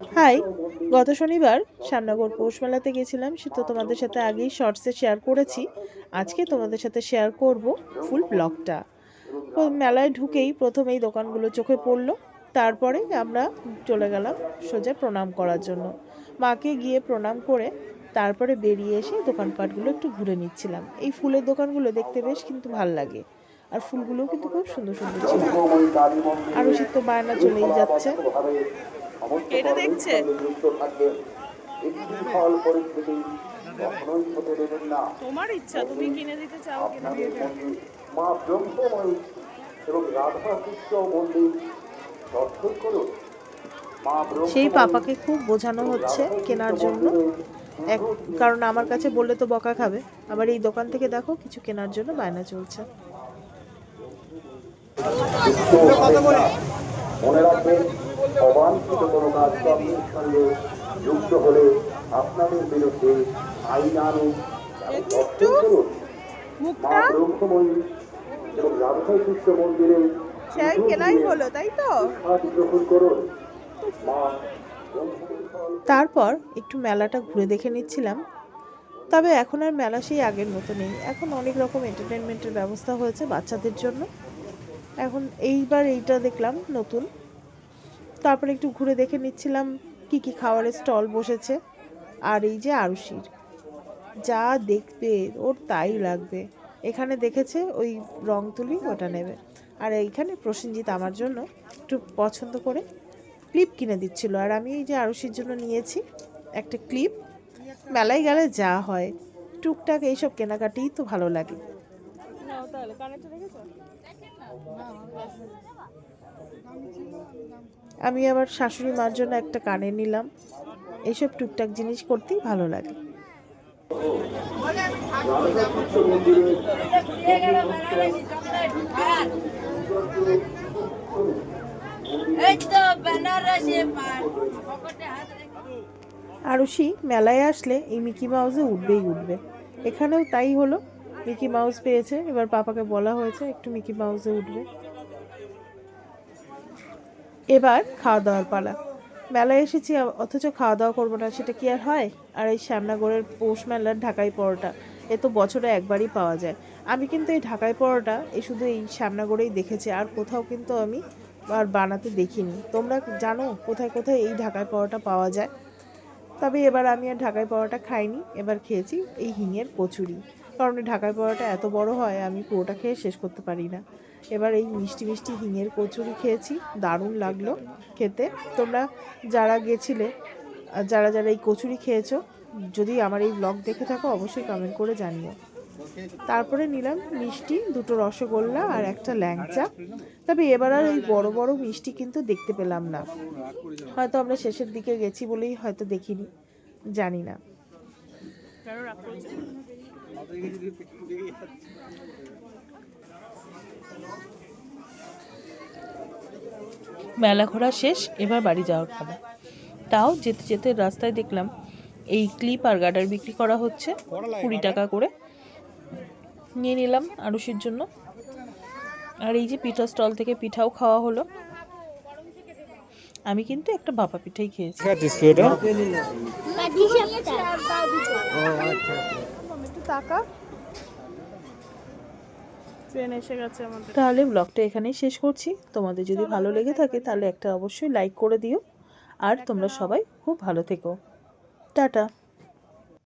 High, গত শনিবার শ্যামনগর পৌষ মেলাতে গেছিলাম, সে তো তোমাদের সাথে আগেই শর্টসে শেয়ার করেছি। আজকে তোমাদের সাথে শেয়ার করব ফুল ব্লগটা মেলায় ঢুকেই প্রথম এই দোকানগুলো চোখে পড়ল, তারপরে আমরা চলে গেলাম সোজা প্রণাম করার জন্য। মাকে গিয়ে প্রণাম করে তারপরে বেরিয়ে এসে দোকানপাটগুলো একটু ঘুরে নিচ্ছিলাম। এই ফুলের দোকানগুলো দেখতে বেশ কিন্তু ভালো লাগে, আর ফুলগুলোও কিন্তু খুব সুন্দর সুন্দর ছিল। আরও শীত তো বায়না চলেই যাচ্ছে। এটা দেখছে? তোমার ইচ্ছা তুমি কিনে দিতে চাও কিনে মা ব্রহ্মময়ী এবং রাধা কৃষ্ণ মন্দির দর্শন করুন। সেই পাপাকে খুব বোঝানো হচ্ছে কেনার জন্য। এক কারণ আমার কাছে বললে তো বকা খাবে। আবার এই দোকান থেকে দেখো কিছু কেনার জন্য বায়না চলছে। মনে রাখবেন অবাঞ্ছিত কোনো কাজ কর্মের সঙ্গে যুক্ত হলে আপনাদের বিরুদ্ধে আইন আনুন করুন মা ব্রহ্মময়ী এবং রাধা মন্দিরে কেনাই হলো তাই তো? গ্রহণ করুন। মা তারপর একটু মেলাটা ঘুরে দেখে নিচ্ছিলাম তবে এখন আর মেলা সেই আগের মতো নেই। এখন অনেক রকম এন্টারটেনমেন্টের ব্যবস্থা হয়েছে বাচ্চাদের জন্য। এখন এইবার এইটা দেখলাম নতুন। তারপরে একটু ঘুরে দেখে নিচ্ছিলাম কি কি খাবারের স্টল বসেছে। আর এই যে আরুষির যা দেখবে, ওর তাই লাগবে। এখানে দেখেছে ওই রং তুলি ওটা নেবে। আর এইখানে প্রসেনজিৎ আমার জন্য একটু পছন্দ করে ক্লিপ কিনে দিচ্ছিল। আর আমি এই যে আরুষির জন্য নিয়েছি একটা ক্লিপ। মেলায় গেলে যা হয়। টুকটাক এইসব কেনাকাটিই তো ভালো লাগে। আমি আবার শাশুড়ি মার জন্য একটা কানে নিলাম। এইসব টুকটাক জিনিস করতেই ভালো লাগে। আরুষি, মেলায় আসলে এই মিকি মাউসে উঠবেই উঠবে। এখানেও তাই হলো। মিকি মাউস পেয়েছে। এবার পাপাকে বলা হয়েছে, একটু মিকি মাউসে উঠবে। এবার খাওয়া দাওয়ার পালা। মেলায় এসেছি, অথচ খাওয়া দাওয়া করব না, সেটা কি আর হয়? আর এই শ্যামনগরের পৌষ মেলার ঢাকাই পরোটা, এ তো বছরে একবারই পাওয়া যায়। আমি কিন্তু এই ঢাকাই পরোটা এই শুধু এই শ্যামনগরেই দেখেছি, আর কোথাও কিন্তু আমি আর বানাতে দেখিনি। তোমরা জানো কোথায় কোথায় এই ঢাকাই পরোটা পাওয়া যায়? তবে এবার আমি আর ঢাকাই পরোটা খাইনি, এবার খেয়েছি এই হিঙের কচুরি। কারণ ঢাকাই পরোটা এত বড় হয়, আমি পুরোটা খেয়ে শেষ করতে পারি না। এবার এই মিষ্টি মিষ্টি হিঙের কচুরি খেয়েছি, দারুণ লাগল খেতে। তোমরা যারা গেছিলে, যারা যারা এই কচুরি খেয়েছো, যদি আমার এই ব্লগ দেখে থাকো, অবশ্যই কমেন্ট করে জানিও। তারপরে নিলাম মিষ্টি, দুটো রসগোল্লা আর একটা ল্যাংচা। তবে এবার আর ওই বড় বড় মিষ্টি কিন্তু দেখতে পেলাম না। হয়তো আমরা শেষের দিকে গেছি বলেই হয়তো দেখিনি, জানি না। মেলা ঘোরা শেষ এবার বাড়ি যাওয়ার পালা। তাও যেতে যেতে রাস্তায় দেখলাম এই ক্লিপ আর গার্ডার বিক্রি করা হচ্ছে কুড়ি টাকা করে। নিয়ে নিলাম আরুষির জন্য। আর এই যে পিঠা স্টল থেকে পিঠাও খাওয়া হলো। আমি কিন্তু একটা ভাপা পিঠাই খেয়েছি। টাকা ট্রেন এসে গেছে আমাদের। তাহলে ব্লগটা এখানেই শেষ করছি। তোমাদের যদি ভালো লেগে থাকে তাহলে একটা অবশ্যই লাইক করে দিও। আর তোমরা সবাই খুব ভালো থেকো। টাটা।